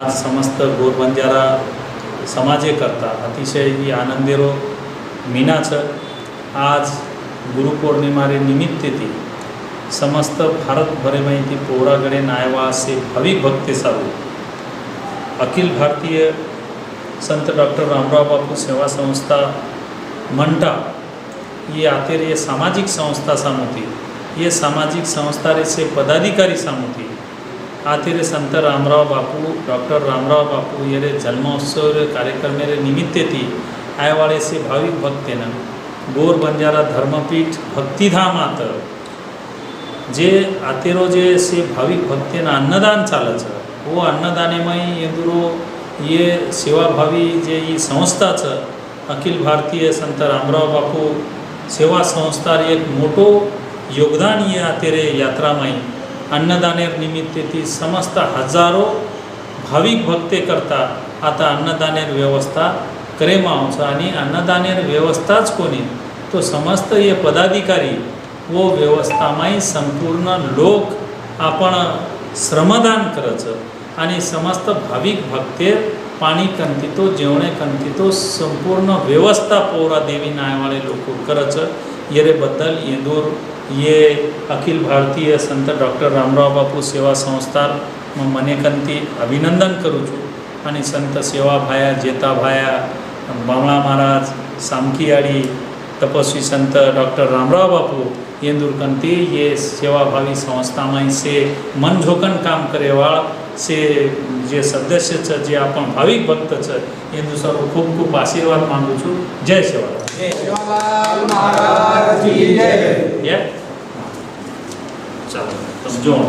आज समस्त गोरबंजारा समाजेकरता अतिशय ही आनंदेरो मीनाचं आज गुरुपौर्णिमारे निमित्त ती समस्त भारतभरे ती पोहराकडे नायवा असे भाविक भक्ते सारू अखिल भारतीय संत डॉक्टर रामराव बापू सेवा संस्था म्हणता ही आतेर सामाजिक संस्था सामोती ये सामाजिक संस्था रेचे पदाधिकारी सामोती आते संत रामराव बापू डॉक्टर रामराव बापू ये रे जन्मोत्सव रे कार्यक्रम रे निमित्ते थी आए वाले से भाविक भक्ते न गोर बंजारा धर्मपीठ भक्तिधाम आत जे आतेरो जे से भाविक भक्तेनं अन्नदान चालत છે अन्नदाने अन्नदानेमय येंदुरो ये सेवा भावी जे ही संस्था छ अखिल भारतीय संत रामराव बापू सेवा संस्थार एक मोठो योगदान ये आतेरे यात्रामाई अन्नदानेर ती समस्त हजारो भाविक भक्ते करता आता अन्नदानेर व्यवस्था करेमावचं आणि अन्नदानेर व्यवस्थाच कोणी? तो समस्त हे पदाधिकारी व व्यवस्थामाई संपूर्ण लोक आपण श्रमदान करायचं आणि समस्त भाविक भक्ते पाणी कंतितो जेवणे कंतितो संपूर्ण व्यवस्था पोरा देवी नायवाळे लोक करायचं येरेबद्दल येंदूर ये अखिल भारतीय સંત ડૉક્ટર રામરાવ બાપુ સેવા સંસ્થામાં મને કંતી અભિનંદન કરું છું અને સંત સેવાભાયા જેતાભાયા બામણા મહારાજ સામકીયાળી તપસ્વી સંત ડૉક્ટર રામરાવ બાપુ येंदुरकंती ये सेवाभावी संस्था में से मन झोकन काम करेवा से जे सदस्य છે જે આપણ ભાવિક ભક્ત છે એનું સર્વ ખૂબ ખૂબ આશીર્વાદ માંગુ છું જય સેવા જય સેવાલાલ મહારાજ કી જય ждем.